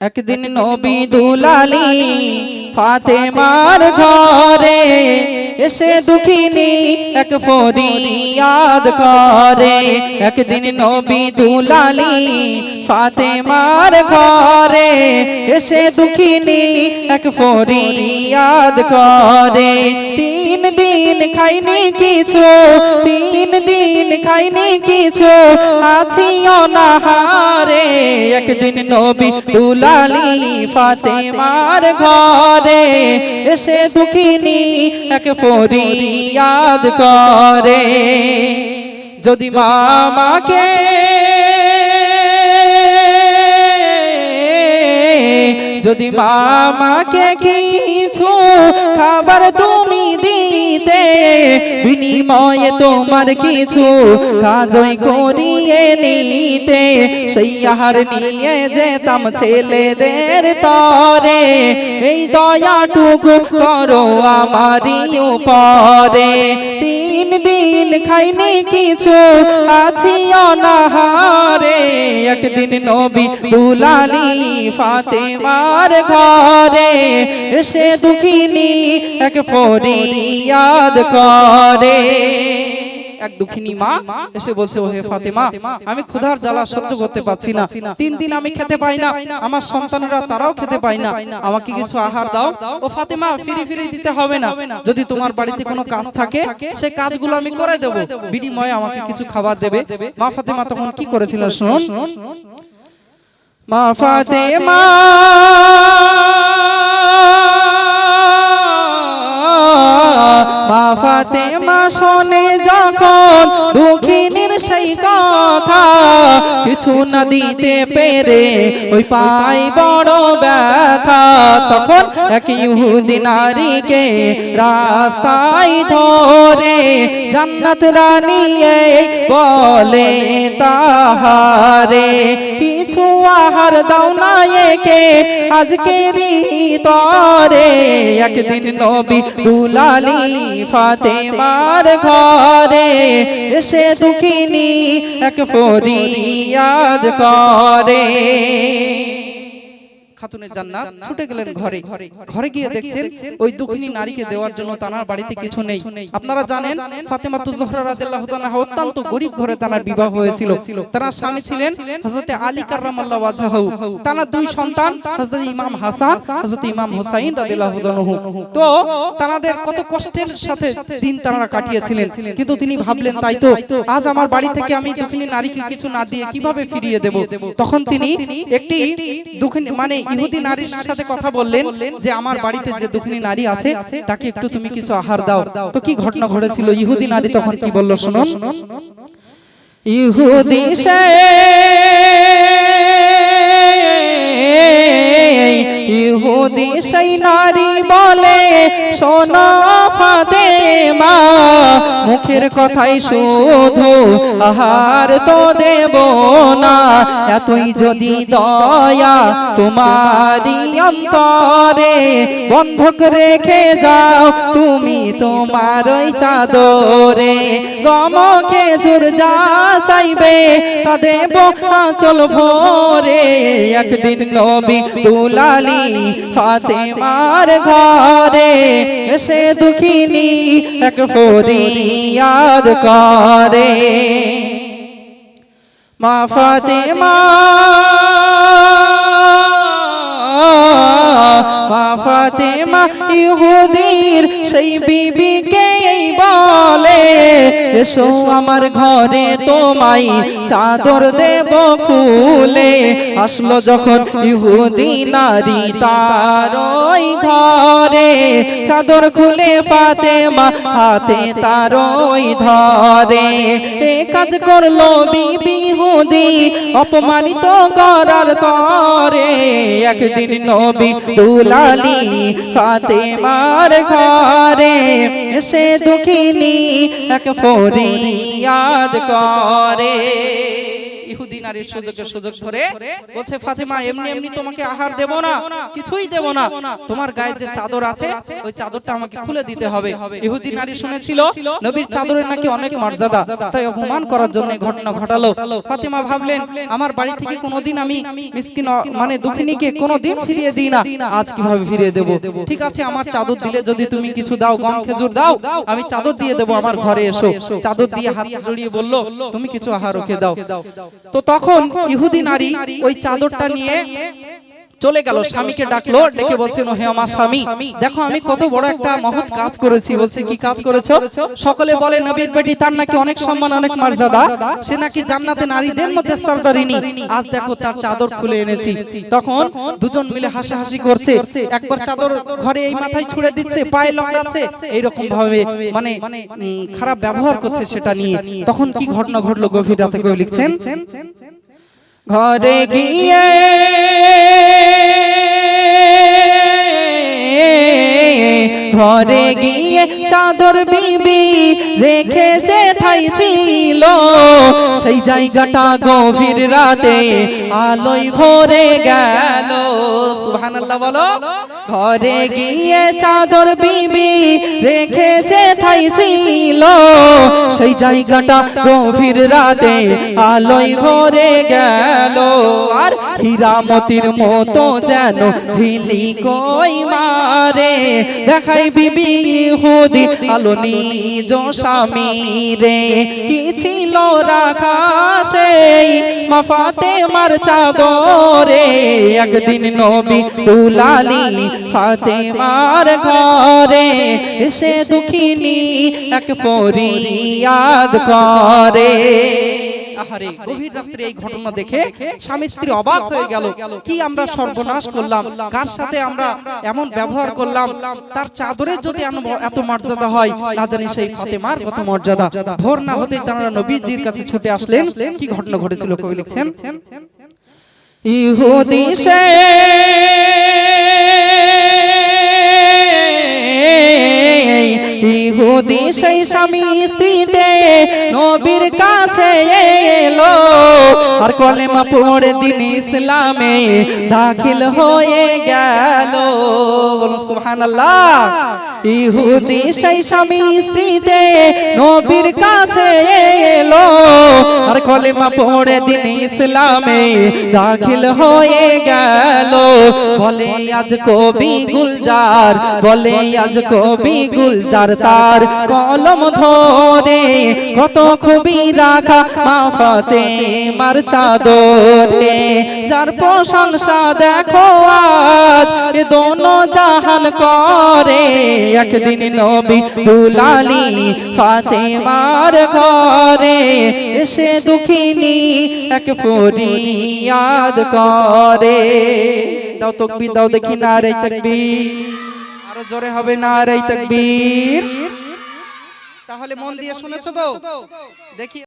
একদিন নবী দুলালি ফাতেমার ঘরে এসে দুঃখিনী এক ফরিয়াদ করে। একদিন নবী দুলালি ফাতেমার ঘরে এসে দুঃখিনী এক ফরিয়াদ করে। দিন খাইনি কিছু, তিন দিন খাইনি কিছু, আছি অনাহারে। একদিন নবী দুলালি ফাতেমার ঘরে এসে দুঃখিনী এক ফরিয়াদ করে। যদি মামাকে যদি মামাকে কিছু খাবার তুমি দিতে, বিনিময়ে তোমার কিছু কাজই করিয়ে নিতে, সেই আহার নিয়ে যেতাম ছেলেদের তরে। এই দয়াটুকু করো আমারই উপরে। তিন দিন খাইনি কিছু, আছি অনাহারে। একদিন নবী দুলালি ফাতেমার ঘরে এসে দুঃখিনী এক ফরিয়াদ করে। এক দুঃখিনী মা এসে বলছে, ওহে ফাতেমা, আমি ক্ষুধার জ্বালা সহ্য করতে পারছি না। তিন দিন আমি খেতে পাই না। আমার সন্তানরা তারাও খেতে পায় না। আমাকে কিছু আহার দাও। ও ফাতেমা, ফিরে ফিরে দিতে হবে না। যদি তোমার বাড়িতে কোনো কাজ থাকে, সে কাজগুলো আমি করে দেবো। বিনিময়ে আমাকে কিছু খাবার দেবে। মা ফাতেমা তখন কি করেছিল, শুনুন? মা ফাতেমা মা ফাতেমা শোনে যখন দুঃখিনীর সেই কথা কিছু না দিতে পেরে ওই পাই বড় ব্যথা। তখন এক ইহুদি নারীকে রাস্তায় ধরে জান্নাত রানিয়ে বলে তাহারে কিছু আহার দাও না একে। আজকে তরে একদিন নবী দুলালি ফাতেমার ঘরে এসে দুঃখিনী এক ফরিয়াদ করে। খাতুনের জান্নাত ছুটে গেলেন ঘরে। ঘরে। গিয়ে দেখছেন ওই দুঃখিনী নারীকে দেওয়ার জন্য তানার বাড়িতে কিছু নেই। আপনারা জানেন ফাতেমা তু জোহরা রাদিয়াল্লাহু তাআলা অত্যন্ত গরিব ঘরে তানার বিবাহ হয়েছিল। তার স্বামী ছিলেন হযরতে আলী কাররামাল্লাহু ওয়াজহাহু তানার দুই সন্তান হযরত ইমাম হাসান হযরত ইমাম হুসাইন রাদিয়াল্লাহু তাআলাহু তো তানাদের কত কষ্টের সাথে দিন তারা কাটিয়েছিলেন। কিন্তু তিনি ভাবলেন তাই তো আজ আমার বাড়ি থেকে আমি দুঃখিনী নারীকে কিছু না দিয়ে কীভাবে ফিরিয়ে দেব? তখন তিনি একটি দুঃখিনী মানে ইহুদি নারীর সাথে কথা বললেন যে আমার বাড়িতে যে দুঃখিনী নারী আছে তাকে একটু তুমি কিছু আহার দাও। তো কি ঘটনা ঘটেছিল? ইহুদি নারী তখন কি বলল শুনুন ইহুদি ইহুদি সেই নারী বলে সোনা ফাতেমা মুখের কথাই শুধু আহার তো দেব না। এতই যদি দয়া তোমারই অন্তরে বন্ধক রেখে যাও, তুমি তোমার ওই চাদরে গমকে জোর যা চাইবে, তা দেব চল ভোরে। একদিন নবী তুলালি ফাতেমার ঘরে সে দুঃখিনী ফরিয়াদ করে মা ফাতেমা মা ফাতেমা ইহুদির সেই বিবিকে বলে এসো আমার ঘরে তোমায় চাদর দেব খুলে। আসলো যখন ইহুদি নারী তার ওই ঘরে। চাদর খুলে ফাতেমা হাতে তার ওই ধরে। এ কাজ করল বিবি হুদি অপমানিত করার তরে একদিন নবী দুলালি ফাতেমার ঘরে। সে দুঃখিনী এক ফরিয়াদ করে ইহুদি নারীর সুযোগের সুযোগ ধরে বলছে, ফাতেমা, এমনি এমনি তোমাকে আহার দেব না, কিছুই দেব না। তোমার গায়ে যে চাদর আছে, ওই চাদরটা আমাকে খুলে দিতে হবে। ইহুদি নারী শুনেছিল, নবীর চাদরের নাকি অনেক মর্যাদা। তাই অপমান করার জন্য ঘটনা ঘটালো। ফাতেমা ভাবলেন, আমার বাড়ি থেকে কোনোদিন আমি মিসকিন মানে দুঃখিনীকে কোনোদিন ফিরিয়ে দিই না। আজ কীভাবে ফিরিয়ে দেব? ঠিক আছে, আমার চাদর দিলে যদি তুমি কিছু দাও, গম, খেজুর দাও, আমি চাদর দিয়ে দেবো আমার ঘরে এসো। চাদর দিয়ে হাত জড়িয়ে বলল, তুমি কিছু আহার ওকে দাও। তো তখন ইহুদি নারী ওই চাদরটা নিয়ে চলে গেল স্বামীকে ডাকলো ডেকে বলছেন হে আমার স্বামী দেখো আমি কত বড় একটা মহৎ কাজ করেছি বলছে কি কাজ করেছ? সকলে বলে নবীর বেটি তার নাকি অনেক সম্মান অনেক মর্যাদা সে নাকি জান্নাতে নারীদের মধ্যে সরদারিনী। আজ দেখো তার চাদর খুলে এনেছি। তখন দুজন মিলে হাসাহাসি করছে। একবার চাদর ঘরে এই মাথায় ছুড়ে দিচ্ছে পায়ে লঙ্গাচ্ছে এইরকম ভাবে মানে খারাপ ব্যবহার করছে সেটা নিয়ে। তখন কি ঘটনা ঘটলো গভীর রাতে কবি লিখছেন ঘরে গিয়ে ঘরে গিয়ে চাদর বিবি রেখে যে ঠাই ছিল সেই জায়গাটা গভীর রাতে আলোয় ভরে গেল। সুবহানাল্লাহ বলো। ঘরে গিয়ে চাদর বিবি রেখে যে ঠাই ছিল সেই জায়গাটা গভীর রাতে আলোয় ভরে গেল। আর হীরামতির মতো যেন ঝিলি কই মারে। দেখাই বিবি হুদি আলো নিজ স্বামী রে কি ছিল রাখা মাফাতে মার চাদরে। একদিন নবী তুলালি ফাতেমার ঘরে এসে দুঃখিনী এক ফরিয়াদ করে। আহারে গভীর রাত্রে এই ঘটনা দেখে স্বামী স্ত্রী অবাক হয়ে গেল। কি আমরা সর্বনাশ করলাম? কার সাথে আমরা এমন ব্যবহার করলাম? তার চাদরের যদি এত মর্যাদা হয় না জানি সেই ফাতেমার কত মর্যাদা। ভোর না হতেই তারা নবীজির কাছে ছুটে আসলেন। কি ঘটনা ঘটেছিল কবি লিখছেন? ইহুদি ইহুদি সেই স্বামী স্ত্রীতে নবীর কাছে এলো। আর কলেমা পড়ে দিন ইসলামে দাখিল হয়ে গেল। বলো সুবহানাল্লাহ। ইহুদি সেই স্বামী স্ত্রীতে নবীর কাছে আর কলেমা পড়ে দিন ইসলামে দাখিল হয়ে গেল। বলে, আজ কবি গুলজার, বলে, আজ কবি গুলজার তার কলম ধরে, কত খুবই রাখা মাফাতে মার চাদরে। যার প্রশংসা দেখো আজ, এ দোনো জাহান করে। একদিন নবী দুলালি ফাতেমার ঘরে এসে দুঃখিনী এক ফরিয়াদ করে। দাও তকবীর, দাও দেখি না রে তকবীর। আরও জোরে হবে না রে তকবীর। তাহলে মন দিয়ে শুনেছো তো? দেখি